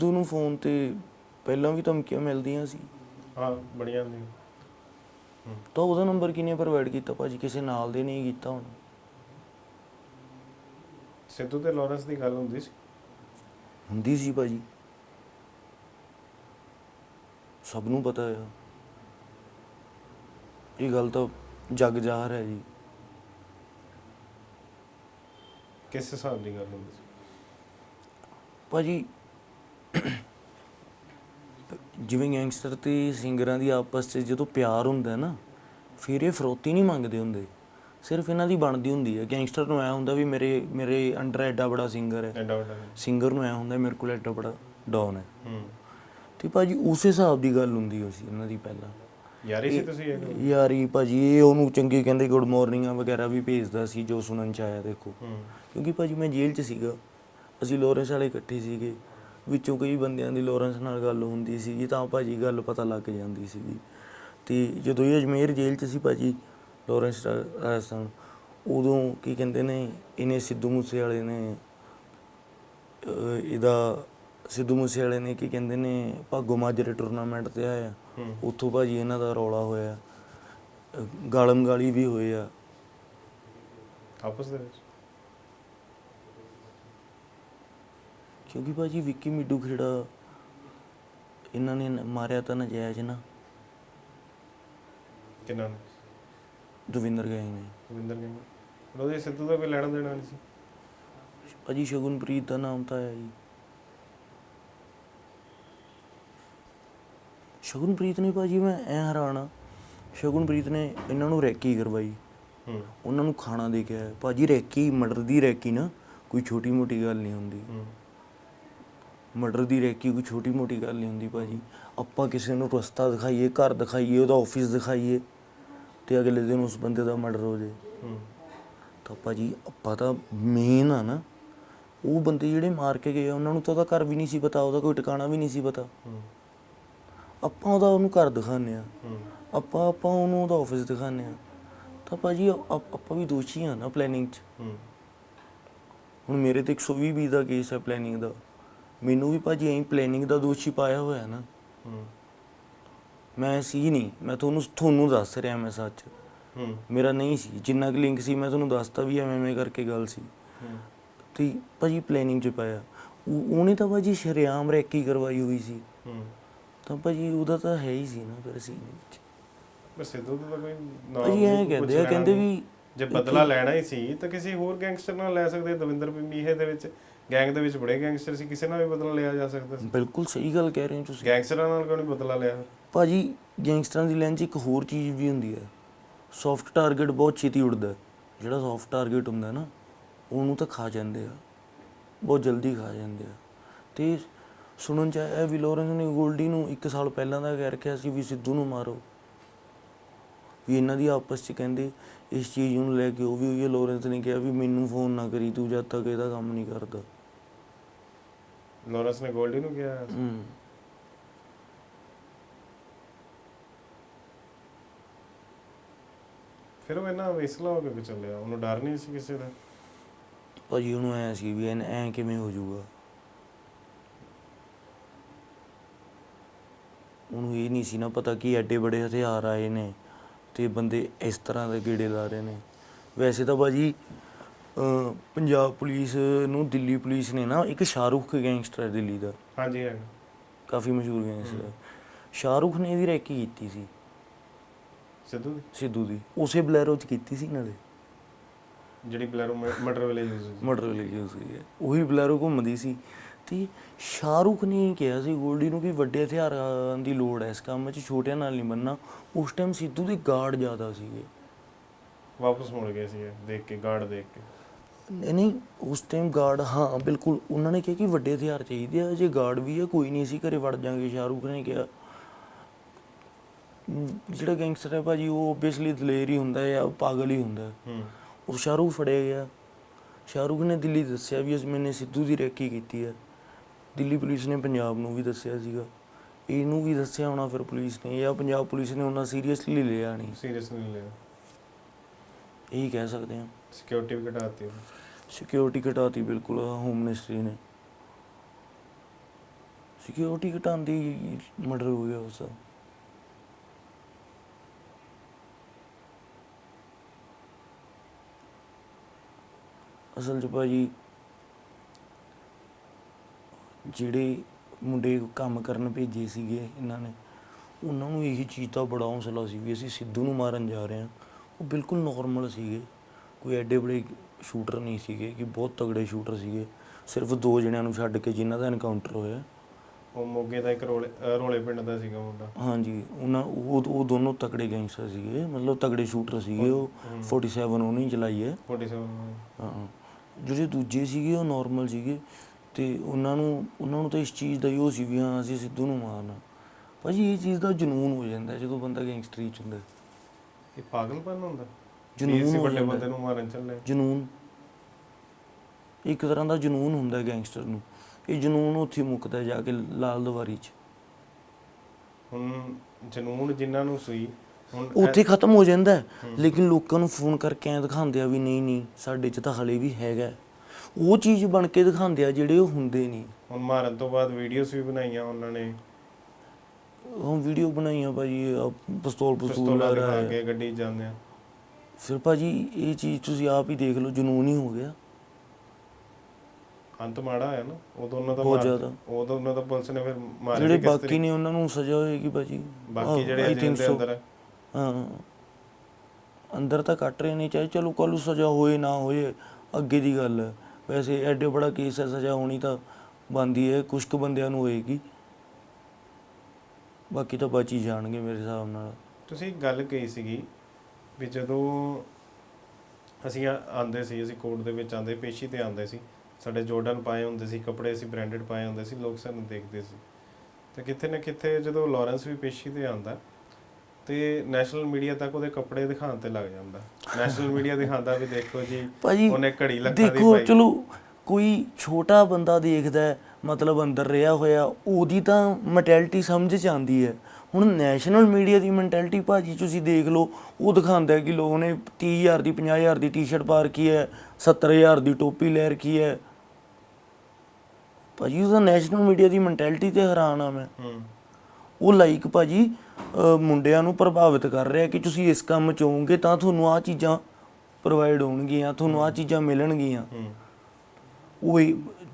ਸਿੱਧੂ ਨੂੰ ਫੋਨ ਤੇ ਪਹਿਲਾਂ ਵੀ ਧਮਕੀਆਂ ਮਿਲਦੀਆਂ ਸੀ। ਹਾਂ ਬੜੀਆਂ ਨੇ। ਤਾਂ ਉਹਦਾ ਨੰਬਰ ਕਿਨੇ ਪ੍ਰੋਵਾਈਡ ਕੀਤਾ? ਭਾਜੀ ਕਿਸੇ ਨਾਲ ਦੇ ਨਹੀਂ ਕੀਤਾ ਹੁਣ ਸਿੱਧੂ ਤੇ ਲਾਰੈਂਸ ਦੀ ਗੱਲ ਹੁੰਦੀ ਸੀ? ਹੁੰਦੀ ਸੀ ਭਾਜੀ। ਸਭ ਨੂੰ ਪਤਾ ਆ। ਇਹ ਗੱਲ ਤਾਂ ਜਗ ਜ਼ਾਹਰ ਹੈ ਜੀ। ਕਿਸ ਹਿਸਾਬ ਦੀ ਗੱਲ ਹੁੰਦੀ ਸੀ? ਭਾਜੀ ਜਿਵੇਂ ਗੈਂਗਸਟਰ ਤੇ ਸਿੰਗਰਾਂ ਦੀ ਆਪਸ 'ਚ ਜਦੋਂ ਪਿਆਰ ਹੁੰਦਾ ਨਾ ਫਿਰ ਇਹ ਫਰੋਤੀ ਨਹੀਂ ਮੰਗਦੇ ਹੁੰਦੇ। ਸਿਰਫ ਇਹਨਾਂ ਦੀ ਬਣਦੀ ਹੁੰਦੀ ਹੈ। ਗੈਂਗਸਟਰ ਨੂੰ ਐ ਹੁੰਦਾ ਵੀ ਮੇਰੇ ਮੇਰੇ ਅੰਡਰ ਐਡਾ ਬੜਾ ਸਿੰਗਰ ਹੈ। ਐਡਾ ਵੱਡਾ। ਸਿੰਗਰ ਨੂੰ ਐ ਹੁੰਦਾ ਮੇਰੇ ਕੋਲ ਐਡਾ ਬੜਾ ਡਾਊਨ ਹੈ। ਹੂੰ। ਤੇ ਭਾਜੀ ਉਸ ਹਿਸਾਬ ਦੀ ਗੱਲ ਹੁੰਦੀ ਹੋ ਸੀ ਇਹਨਾਂ ਦੀ ਪਹਿਲਾਂ। ਯਾਰੀ ਸੀ ਤੁਸੀਂ ਇਹ? ਯਾਰੀ ਭਾਜੀ ਇਹ ਉਹਨੂੰ ਚੰਗੀ ਕਹਿੰਦੇ ਗੁੱਡ ਮਾਰਨਿੰਗਾਂ ਵਗੈਰਾ ਵੀ ਭੇਜਦਾ ਸੀ ਜੋ ਸੁਣਨ ਚ ਆਇਆ ਦੇਖੋ। ਹੂੰ। ਕਿਉਂਕਿ ਭਾਜੀ ਮੈਂ ਜੇਲ੍ਹ 'ਚ ਸੀਗਾ। ਅਸੀਂ ਲੋਰੈਂਸ ਵਾਲੇ ਇਕੱਠੇ ਸੀਗੇ। ਵਿੱਚੋਂ ਕਈ ਬੰਦਿਆਂ ਦੀ ਲੋਰੈਂਸ ਨਾਲ ਗੱਲ ਹੁੰਦੀ ਸੀਗੀ ਤਾਂ ਭਾਜੀ ਗੱਲ ਪਤਾ ਲੱਗ ਜਾਂਦੀ ਸੀਗੀ। ਤੇ ਜਦੋਂ ਇਹ ਅਜਮੇਰ ਜੇਲ੍ਹ 'ਚ ਸੀ ਭਾਜੀ ਲੋਰੈਂਸ ਰਾਜਸਥਾਨ ਉਦੋਂ ਕੀ ਕਹਿੰਦੇ ਨੇ ਇਹਨੇ ਸਿੱਧੂ ਮੂਸੇ ਵਾਲੇ ਨੇ ਇਹਦਾ ਸਿੱਧੂ ਮੂਸੇ ਵਾਲੇ ਨੇ ਕੀ ਕਹਿੰਦੇ ਨੇ ਭਾਗੋ ਮਾਜਰੇ ਟੂਰਨਾਮੈਂਟ ਤੇ ਆਇਆ। ਉੱਥੋਂ ਭਾਜੀ ਇਹਨਾਂ ਦਾ ਰੌਲਾ ਹੋਇਆ। ਗਾਲਮ ਗਾਲੀ ਵੀ ਹੋਏ ਆ। ਆਪਸ ਦੇ ਵਿੱਚ? ਕਿਉਂਕਿ ਭਾਜੀ ਵਿੱਕੀ ਮਿੱਡੂ ਖੇੜਾ ਇਹਨਾਂ ਨੇ ਨ- ਮਾਰਿਆ ਤਾਂ ਨਜਾਇਜ਼ ਨਾ। ਕਿੰਨਾ ਨੇ? ਦਵਿੰਦਰ ਗਏ ਨੇ। ਰਵਿੰਦਰ ਸਿੰਘ ਉਹਦੇ ਸਿੱਧੂ ਦਾ ਕੋਈ ਲੈਣਾ ਦੇਣਾ ਨਹੀਂ ਸੀ? ਭਾਜੀ ਸ਼ਗੁਨਪ੍ਰੀਤ ਦਾ ਨਾਮ ਤਾਂ ਆਇਆ ਜੀ। ਸ਼ਗੁਨਪ੍ਰੀਤ ਨੇ ਭਾਜੀ ਮੈਂ ਐ ਹੈਰਾਨਾ ਸ਼ਗੁਨਪ੍ਰੀਤ ਨੇ ਇਹਨਾਂ ਨੂੰ ਰੈਕੀ ਕਰਵਾਈ। ਹੂੰ। ਉਹਨਾਂ ਨੂੰ ਖਾਣਾ ਦੇ ਕੇ ਆਇਆ। ਭਾਜੀ ਰੈਕੀ ਮਰਡਰ ਦੀ ਰੈਕੀ ਨਾ ਕੋਈ ਛੋਟੀ ਮੋਟੀ ਗੱਲ ਨਹੀਂ ਹੁੰਦੀ। ਹੂੰ। ਮਰਡਰ ਦੀ ਰੈਕੀ ਕੋਈ ਛੋਟੀ ਮੋਟੀ ਗੱਲ ਨਹੀਂ ਹੁੰਦੀ ਭਾਜੀ। ਆਪਾਂ ਕਿਸੇ ਨੂੰ ਰਸਤਾ ਦਿਖਾਈਏ ਘਰ ਦਿਖਾਈਏ ਉਹਦਾ ਆਫਿਸ ਦਿਖਾਈਏ ਤੇ ਅਗਲੇ ਦਿਨ ਉਸ ਬੰਦੇ ਦਾ ਮਰਡਰ ਹੋ ਜਾਏ। ਹੂੰ। ਤਾਂ ਭਾਜੀ ਆਪਾਂ ਤਾਂ ਮੇਨ ਆ ਨਾ ਉਹ ਬੰਦੇ ਜਿਹੜੇ ਮਾਰ ਕੇ ਗਏ ਉਹਨਾਂ ਨੂੰ ਤਾਂ ਉਹਦਾ ਘਰ ਵੀ ਨਹੀਂ ਸੀ ਪਤਾ ਉਹਦਾ ਕੋਈ ਟਿਕਾਣਾ ਵੀ ਨਹੀਂ ਸੀ ਪਤਾ। ਹੂੰ। ਆਪਾਂ ਉਹਦਾ ਉਹਨੂੰ ਘਰ ਦਿਖਾਉਂਦੇ ਆ। ਹੂੰ। ਆਪਾਂ ਆਪਾਂ ਉਹਨੂੰ ਉਹਦਾ ਆਫਿਸ ਦਿਖਾਉਂਦੇ ਆ। ਤਾਂ ਭਾਜੀ ਆਪ- ਆਪਾਂ ਵੀ ਦੋਸ਼ੀ ਆ ਨਾ ਪਲੈਨਿੰਗ 'ਚ। ਹੂੰ। ਹੁਣ ਮੇਰੇ ਤੇ 120 ਵੀ ਦਾ ਕੇਸ ਹੈ ਪਲੈਨਿੰਗ ਦਾ। ਮੈਨੂੰ ਵੀ ਭਾਜੀ ਐਂ ਪਲੈਨਿੰਗ ਦਾ ਦੋਸ਼ੀ ਪਾਇਆ ਹੋਇਆ ਨਾ। ਹੂੰ। ਮੈਂ ਸੀ ਨਹੀਂ ਮੈਂ ਤੁਹਾਨੂੰ ਤੁਹਾਨੂੰ ਦੱਸ ਰਿਹਾ ਮੈਂ ਸੱਚ। ਹੂੰ। ਮੇਰਾ ਨਹੀਂ ਸੀ ਜਿੰਨਾ ਕੁ ਲਿੰਕ ਸੀ ਮੈਂ ਤੁਹਾਨੂੰ ਦੱਸਤਾ ਵੀ ਐਵੇਂ ਐਵੇਂ ਕਰਕੇ ਗੱਲ ਸੀ। ਹੂੰ। ਤੇ ਭਾਜੀ ਪਲੈਨਿੰਗ ਚ ਪਾਇਆ। ਉਹ- ਉਹਨੇ ਤਾਂ ਭਾਜੀ ਸ਼ਰੇਆਮ ਰੈਕੀ ਕਰਵਾਈ ਹੋਈ ਸੀ। ਹੂੰ। ਤਾਂ ਭਾਜੀ ਉਹਦਾ ਤਾਂ ਹੈ ਹੀ ਸੀ ਨਾ ਫਿਰ ਸੀ ਪਰ ਸਿੱਧੂ ਦਾ ਤਾਂ ਕੋਈ ਨਾਮ ਭਾਜੀ ਐਂ ਕਹਿੰਦੇ ਆ ਕਹਿੰਦੇ। ਵੀ ਜੇ ਬਦਲਾ ਲੈਣਾ ਹੀ ਸੀ ਤਾਂ ਕਿਸੇ ਹੋਰ ਗੈਂਗਸਟਰ ਨਾਲ ਲੈ ਸਕਦੇ ਦਵਿੰਦਰ ਮੀਹੇ ਦੇ ਵਿੱਚ ਗੈਂਗ ਦੇ ਵਿੱਚ ਬੜੇ ਗੈਂਗਸਟਰ ਸੀ ਕਿਸੇ ਨਾਲ ਵੀ ਬਦਲਾ ਲਿਆ ਜਾ ਸਕਦਾ ਸੀ। ਬਿਲਕੁਲ ਸਹੀ ਗੱਲ ਕਹਿ ਰਹੇ ਹੋ ਤੁਸੀਂ। ਗੈਂਗਸਟਰਾਂ ਨਾਲ ਕਿਉਂ ਨਹੀਂ ਬਦਲਾ ਲਿਆ? ਭਾਜੀ ਗੈਂਗਸਟਰਾਂ ਦੀ ਲੈਂਜ ਇੱਕ ਹੋਰ ਚੀਜ਼ ਵੀ ਹੁੰਦੀ ਹੈ। ਸੌਫਟ ਟਾਰਗੇਟ ਬਹੁਤ ਛੇਤੀ ਉੱਡਦਾ। ਜਿਹੜਾ ਸੌਫਟ ਟਾਰਗੇਟ ਹੁੰਦਾ ਨਾ ਉਹਨੂੰ ਤਾਂ ਖਾ ਜਾਂਦੇ ਆ। ਬਹੁਤ ਜਲਦੀ ਖਾ ਜਾਂਦੇ ਆ। ਤੇ ਸੁਣਨ ਚ ਆਇਆ ਵੀ ਲੋਰੈਂਸ ਨੇ ਗੋਲਡੀ ਨੂੰ 1 ਸਾਲ ਪਹਿਲਾਂ ਦਾ ਕਹਿ ਰੱਖਿਆ ਸੀ ਵੀ ਸਿੱਧੂ ਨੂੰ ਮਾਰੋ। ਵੀ ਇਹਨਾਂ ਦੀ ਆਪਸ ਚ ਕਹਿੰਦੇ ਇਸ ਚੀਜ਼ ਨੂੰ ਲੈ ਕੇ ਉਹ ਵੀ ਹੋਈ ਹੈ ਲੋਰੈਂਸ ਨੇ ਕਿਹਾ ਵੀ ਮੈਨੂੰ ਫੋਨ ਨਾ ਕਰੀ ਤੂੰ ਜਦ ਤੱਕ ਇਹਦਾ ਕੰਮ ਨਹੀਂ ਕਰਦਾ। ਲੋਰੈਂਸ ਨੇ ਗੋਲਡੀ ਨੂੰ ਕਿਹਾ? ਹੂੰ। ਫਿਰ ਉਹ ਇਹਨਾਂ ਵੇਸਲਾ ਹੋ ਕੇ ਚੱਲਿਆ ਉਹਨੂੰ ਡਰ ਨਹੀਂ ਸੀ ਕਿਸੇ ਦਾ? ਭਾਜੀ ਉਹਨੂੰ ਐ ਸੀ ਵੀ ਐ ਕਿਵੇਂ ਹੋ ਜਾਊਗਾ? ਉਹਨੂੰ ਇਹ ਨਹੀਂ ਸੀ ਨਾ ਪਤਾ ਕਿ ਐਡੇ ਬੜੇ ਹਥਿਆਰ ਆਏ ਨੇ। ਤੇ ਬੰਦੇ ਇਸ ਤਰ੍ਹਾਂ ਦੇ ਗੇੜੇ ਲਾ ਰਹੇ ਨੇ। ਵੈਸੇ ਤਾਂ ਅਹ, ਪੰਜਾਬ ਪੁਲਿਸ ਨੂੰ ਦਿੱਲੀ ਪੁਲਿਸ ਨੇ ਨਾ ਇੱਕ ਸ਼ਾਹਰੁਖ ਗੈਂਗਸਟਰ ਹੈ ਦਿੱਲੀ ਦਾ। ਹਾਂਜੀ ਹੈ ਕਾਫੀ ਮਸ਼ਹੂਰ ਗੈਂਗਸਟਰ ਹੈ। ਸ਼ਾਹਰੁਖ ਨੇ ਇਹਦੀ ਰੈਕੀ ਕੀਤੀ ਸੀ। ਸਿੱਧੂ ਦੀ? ਸਿੱਧੂ ਦੀ। ਉਸੇ ਬਲੈਰੋ ਚ ਕੀਤੀ ਸੀ ਨਾਲੇ ਜਿਹੜੀ ਬਲੈਰੋ ਮਟਰ ਵੇਲੇ ਯੂਜ਼ ਹੋਈ ਮਟਰ ਲਈ ਸੀ ਉਹੀ ਬਲੈਰੋ ਘੁੰਮਦੀ ਸੀ। ਤੇ ਸ਼ਾਹਰੁਖ ਨੇ ਕਿਹਾ ਸੀ ਗੋਲਡੀ ਨੂੰ ਕਿ ਵੱਡੇ ਹਥਿਆਰਾਂ ਦੀ ਲੋੜ ਹੈ ਇਸ ਕੰਮ 'ਚ ਛੋਟਿਆਂ ਨਾਲ ਨਹੀਂ ਬੰਨਣਾ ਉਸ ਟਾਈਮ ਸਿੱਧੂ ਦੇ ਗਾਰਡ ਜ਼ਿਆਦਾ ਸੀਗੇ। ਵਾਪਸ ਮੁੜ ਗਏ ਸੀ ਦੇਖ ਕੇ ਗਾਰਡ ਦੇਖ ਕੇ। ਨਹੀਂ ਨਹੀਂ ਉਸ ਟਾਈਮ ਗਾਰਡ ਹਾਂ ਬਿਲਕੁਲ ਉਹਨਾਂ ਨੇ ਕਿਹਾ ਕਿ ਵੱਡੇ ਹਥਿਆਰ ਚਾਹੀਦੇ ਆ ਜੇ ਗਾਰਡ ਵੀ ਆ ਕੋਈ ਨਹੀਂ ਅਸੀਂ ਘਰੇ ਵੜ ਜਾਾਂਗੇ ਸ਼ਾਹਰੁਖ ਨੇ ਕਿਹਾ। ਜਿਹੜਾ ਗੈਂਗਸਟਰ ਹੈ ਭਾਜੀ ਉਹ ਓਬਵੀਅਸਲੀ ਦਲੇਰ ਹੀ ਹੁੰਦਾ ਹੈ ਜਾਂ ਪਾਗਲ ਹੀ ਹੁੰਦਾ ਹੈ। ਹੂੰ ਉਹ ਸ਼ਾਹਰੁਖ ਫੜਿਆ ਗਿਆ। ਸ਼ਾਹਰੁਖ ਨੇ ਦਿੱਲੀ ਦੱਸਿਆ ਵੀ ਅਸੀਂ ਮੈਨੇ ਸਿੱਧੂ ਦੀ ਰੈਕੀ ਕੀਤੀ ਹੈ। ਦਿੱਲੀ ਪੁਲਿਸ ਨੇ ਪੰਜਾਬ ਨੂੰ ਵੀ ਦੱਸਿਆ ਸੀਗਾ। ਇਹਨੂੰ ਵੀ ਦੱਸਿਆ ਹੋਣਾ ਫਿਰ ਪੁਲਿਸ ਨੇ। ਜਾਂ ਪੰਜਾਬ ਪੁਲਿਸ ਨੇ ਉਹਨਾਂ ਸੀਰੀਅਸਲੀ ਲਿਆ ਨਹੀਂ। ਸੀਰੀਅਸ ਨਹੀਂ ਲਿਆ। ਇਹੀ ਕਹਿ ਸਕਦੇ ਹਾਂ। ਸਿਕਿਉਰਿਟੀ ਵੀ ਘਟਾਤੀ। ਸਿਕਿਉਰਿਟੀ ਘਟਾਤੀ ਬਿਲਕੁਲ ਹੋਮ ਮਿਨਿਸਟਰੀ ਨੇ। ਸਿਕਿਉਰਿਟੀ ਘਟਾਉਂਦੀ ਮਰਡਰ ਹੋ ਗਿਆ ਉਸ ਦਾ। ਅਸਲ 'ਚ ਭਾਜੀ ਜਿਹੜੇ ਮੁੰਡੇ ਕੰਮ ਕਰਨ ਭੇਜੇ ਸੀਗੇ ਇਹਨਾਂ ਨੇ ਉਹਨਾਂ ਨੂੰ ਇਹੀ ਚੀਜ਼ ਦਾ ਬੜਾ ਹੌਸਲਾ ਸੀ ਵੀ ਅਸੀਂ ਸਿੱਧੂ ਨੂੰ ਮਾਰਨ ਜਾ ਰਹੇ ਹਾਂ। ਉਹ ਬਿਲਕੁਲ ਨਾਰਮਲ ਸੀਗੇ। ਕੋਈ ਐਡੇ ਬੜੇ ਸ਼ੂਟਰ ਨਹੀਂ ਸੀਗੇ ਕਿ ਬਹੁਤ ਤਗੜੇ ਸ਼ੂਟਰ ਸੀਗੇ। ਸਿਰਫ ਦੋ ਜਣਿਆਂ ਨੂੰ ਛੱਡ ਕੇ ਜਿਨ੍ਹਾਂ ਦਾ ਐਨਕਾਊਂਟਰ ਹੋਇਆ। ਉਹ ਮੋਗੇ ਦਾ ਇੱਕ ਰੋਲੇ ਰੋਲੇ ਪਿੰਡ ਦਾ ਸੀਗਾ ਮੁੰਡਾ। ਹਾਂਜੀ ਉਹਨਾਂ ਉਹ ਉਹ ਦੋਨੋਂ ਤਕੜੇ ਗੈਂਗਸਟਰ ਸੀਗੇ ਮਤਲਬ ਤਗੜੇ ਸ਼ੂਟਰ ਸੀਗੇ ਉਹ। 47 ਉਹਨੇ ਹੀ ਚਲਾਈ ਹੈ। 47 ਹਾਂ ਜਿਹੜੇ ਦੂਜੇ ਸੀਗੇ ਉਹ ਨਾਰਮਲ ਸੀਗੇ। ਤੇ ਉਹਨਾਂ ਨੂੰ ਉਹਨਾਂ ਨੂੰ ਤਾਂ ਇਸ ਚੀਜ਼ ਦਾ ਹੀ ਉਹ ਸੀ ਵੀ ਹਾਂ ਅਸੀਂ ਸਿੱਧੂ ਨੂੰ ਮਾਰਨਾ। ਭਾਜੀ ਇਹ ਚੀਜ਼ ਦਾ ਜਨੂਨ ਹੋ ਜਾਂਦਾ ਜਦੋਂ ਬੰਦਾ ਗੈਂਗਸਟਰੀ ਚ ਹੁੰਦਾ। ਇਹ ਪਾਗਲਪਨ ਹੁੰਦਾ? ਜਨੂੰਨ ਹੋ ਵੱਡੇ ਬੰਦੇ ਨੂੰ ਮਾਰਨ ਚੱਲੇ। ਜਨੂਨ। ਇੱਕ ਤਰ੍ਹਾਂ ਦਾ ਜਨੂਨ ਹੁੰਦਾ ਗੈਂਗਸਟਰ ਨੂੰ। ਇਹ ਜਨੂਨ ਉੱਥੇ ਮੁੱਕਦਾ ਜਾ ਕੇ ਲਾਲ ਦਵਾਰੀ ਚ। ਹੁਣ ਜਨੂਨ ਜਿਨ੍ਹਾਂ ਨੂੰ ਸੀ ਹੁਣ ਉੱਥੇ ਖਤਮ ਹੋ ਜਾਂਦਾ। ਲੇਕਿਨ ਲੋਕਾਂ ਨੂੰ ਫੋਨ ਕਰਕੇ ਐਂ ਦਿਖਾਉਂਦੇ ਆ ਵੀ ਨਹੀਂ ਨਹੀਂ ਸਾਡੇ 'ਚ ਤਾਂ ਹਲੇ ਵੀ ਹੈਗਾ। ਉਹ ਚੀਜ਼ ਬਣ ਕੇ ਦਿਖਾਉਂਦੇ ਆ ਜਿਹੜੇ ਉਹ ਹੁੰਦੇ ਨਹੀਂ। ਹੁਣ ਮਾਰਨ ਤੋਂ ਬਾਅਦ ਵੀਡੀਓਜ਼ ਵੀ ਬਣਾਈਆਂ ਉਹਨਾਂ ਨੇ। ਉਹ ਵੀਡੀਓ ਬਣਾਈਆਂ ਭਾਜੀ ਆਹ ਪਿਸਤੌਲ ਪਸਤੂਲ ਪਿਸਤੌਲਾਂ ਲਾ ਦਿਖਾ ਕੇ ਗੱਡੀ 'ਚ ਜਾਂਦੇ ਆ। ਫਿਰ ਭਾਜੀ ਇਹ ਚੀਜ਼ ਤੁਸੀਂ ਆਪ ਹੀ ਦੇਖ ਲਓ ਜਨੂਨ ਹੀ ਹੋ ਗਿਆ। ਅੰਤ ਮਾੜਾ ਹੋਇਆ ਨਾ ਉਦੋਂ ਉਹਨਾਂ ਦਾ ਬਹੁਤ ਮਾਰ- ਜ਼ਿਆਦਾ। ਉਦੋਂ ਉਹਨਾਂ ਦਾ ਪੁਲਿਸ ਨੇ ਫਿਰ ਮਾਰੇ ਜਿਹੜੇ ਵੀ ਕਿਸ ਬਾਕੀ ਤਰੀਕੇ- ਨੇ ਉਹਨਾਂ ਨੂੰ ਸਜ਼ਾ ਹੋਏਗੀ ਭਾਜੀ। ਬਾਕੀ ਆਹ, ਜਿਹੜੇ I ਜੇਲ੍ਹ think ਦੇ so. ਅੰਦਰ ਹੈ ਹਾਂ। ਅੰਦਰ ਤਾਂ ਕੱਟ ਰਹੇ ਨੇ ਚਾਹੇ ਚਲੋ ਕੱਲ੍ਹ ਨੂੰ ਸਜ਼ਾ ਹੋਏ ਨਾ ਹੋਏ ਅੱਗੇ ਦੀ ਗੱਲ ਹੈ। ਵੈਸੇ ਐਡੇ ਬੜਾ ਕੇਸ ਹੈ, ਸਜ਼ਾ ਹੋਣੀ ਤਾਂ ਬੰਦੀ ਹੈ ਕੁਝ ਕੁ ਬੰਦਿਆਂ ਨੂੰ ਹੋਏਗੀ। ਬਾਕੀ ਤਾਂ ਬਚ ਹੀ ਜਾਣਗੇ ਮੇਰੇ ਹਿਸਾਬ ਨਾਲ। ਤੁਸੀਂ ਇੱਕ ਗੱਲ ਕਹੀ ਸੀਗੀ ਵੀ ਜਦੋਂ ਅਸੀਂ ਆ- ਆਂਦੇ ਸੀ, ਅਸੀਂ ਕੋਰਟ ਦੇ ਵਿੱਚ ਆਂਦੇ ਪੇਸ਼ੀ ਤੇ ਆਂਦੇ ਸੀ, ਸਾਡੇ ਜੋਰਡਨ ਪਾਏ ਹੁੰਦੇ ਸੀ, ਕੱਪੜੇ ਅਸੀਂ ਬ੍ਰਾਂਡਡ ਪਾਏ ਹੁੰਦੇ ਸੀ, ਲੋਕ ਸਾਨੂੰ ਦੇਖਦੇ ਸੀ। ਤੇ ਕਿੱਥੇ ਨਾ ਕਿੱਥੇ ਜਦੋਂ ਲਾਰੈਂਸ ਵੀ ਪੇਸ਼ੀ ਤੇ ਆਂਦਾ ਤੇ ਨੈਸ਼ਨਲ ਮੀਡੀਆ ਤੱਕ ਉਹਦੇ ਕੱਪੜੇ ਦਿਖਾਉਣ ਤੇ ਲੱਗ ਜਾਂਦਾ। ਨੈਸ਼ਨਲ ਮੀਡੀਆ ਦਿਖਾਉਂਦਾ ਵੀ ਦੇਖੋ ਜੀ ਭਾਜੀ ਉਹਨੇ ਘੜੀ ਲੱਖਾਂ ਦੀ ਦੇਖੋ ਪਾਈ। ਚਲੋ ਕੋਈ ਛੋਟਾ ਬੰਦਾ ਦੇਖਦਾ ਹੈ, ਮਤਲਬ ਅੰਦਰ ਰਿਹਾ ਹੋਇਆ ਉਹਦੀ ਤਾਂ ਮੈਂਟੈਲਿਟੀ ਸਮਝ ਚ ਆਉਂਦੀ ਹੈ। ਹੁਣ ਨੈਸ਼ਨਲ ਮੀਡੀਆ ਦੀ ਮੈਂਟੈਲਿਟੀ ਭਾਜੀ ਤੁਸੀਂ ਦੇਖ ਲਓ ਉਹ ਦਿਖਾਉਂਦਾ ਹੈ ਕਿ ਲੋਕ ਨੇ 30000 ਦੀ 50000 ਦੀ ਟੀ-ਸ਼ਰਟ ਪਾ ਰੱਖੀ ਹੈ 70000 ਦੀ ਟੋਪੀ ਲੈ ਰੱਖੀ ਹੈ। ਭਾਜੀ ਉਹਦਾ ਨੈਸ਼ਨਲ ਮੀਡੀਆ ਦੀ ਮੈਂਟੈਲਿਟੀ ਤੇ ਹੈਰਾਨ ਆ ਮੈਂ। ਹੂੰ। ਉਹ ਲਾਈਕ ਭਾਜੀ ਮੁੰਡਿਆਂ ਨੂੰ ਪ੍ਰਭਾਵਿਤ ਕਰ ਰਿਹਾ ਕਿ ਤੁਸੀਂ ਇਸ ਕੰਮ ਚ ਹੋਵੋਗੇ ਤਾਂ ਤੁਹਾਨੂੰ ਆਹ ਚੀਜ਼ਾਂ ਪ੍ਰੋਵਾਈਡ ਹੋਣਗੀਆਂ ਤੁਹਾਨੂੰ ਆਹ ਚੀਜ਼ਾਂ ਮਿਲਣਗੀਆਂ। ਉਹ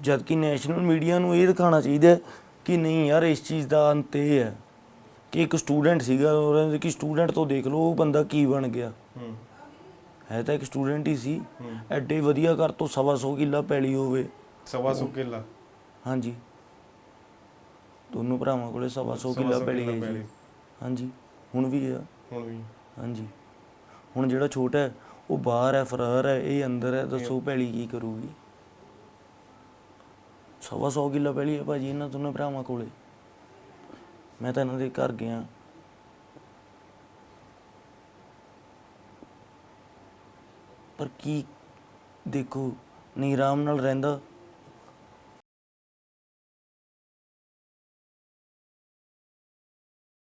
ਜਦ ਕਿ ਨੈਸ਼ਨਲ ਮੀਡੀਆ ਨੂੰ ਇਹ ਦਿਖਾਉਣਾ ਚਾਹੀਦਾ ਕਿ ਨਹੀਂ ਯਾਰ ਇਸ ਚੀਜ਼ ਦਾ ਅੰਤ ਇਹ ਹੈ ਕਿ ਇੱਕ ਸਟੂਡੈਂਟ ਸੀਗਾ ਔਰ ਕਿ ਸਟੂਡੈਂਟ ਤੋਂ ਦੇਖ ਲਓ ਉਹ ਬੰਦਾ ਕੀ ਬਣ ਗਿਆ। ਹੂੰ। ਤਾਂ ਇੱਕ ਸਟੂਡੈਂਟ ਹੀ ਸੀ। ਐਡੇ ਵਧੀਆ ਘਰ ਤੋਂ ਸਵਾ ਸੌ ਕਿੱਲਾ ਪੈਲੀ ਹੋਵੇ। ਸਵਾ ਸੌ ਕਿੱਲਾ। ਹਾਂਜੀ। ਦੋਨੋਂ ਭਰਾਵਾਂ ਕੋਲੇ ਸਵਾ ਸੌ ਕਿੱਲਾ ਪੈਲੀ ਹੈ ਜੀ। ਹਾਂਜੀ ਹੁਣ ਵੀ ਆ ਹੁਣ ਵੀ। ਹਾਂਜੀ। ਹੁਣ ਜਿਹੜਾ ਛੋਟਾ ਹੈ ਉਹ ਬਾਹਰ ਹੈ ਫਰਾਰ ਹੈ ਇਹ ਅੰਦਰ ਹੈ ਦੱਸੋ ਪੈਲੀ ਕੀ ਕਰੂਗੀ? ਸਵਾ ਸੌ ਕਿੱਲਾ ਪੈਲੀ ਹੈ ਭਾਜੀ ਇਹਨਾਂ ਦੋਨਾਂ ਭਰਾਵਾਂ ਕੋਲੇ। ਮੈਂ ਤਾਂ ਇਹਨਾਂ ਦੇ ਘਰ ਗਿਆ। ਪਰ ਕੀ ਦੇਖੋ ਨਹੀਂ ਆਰਾਮ ਨਾਲ ਰਹਿੰਦਾ।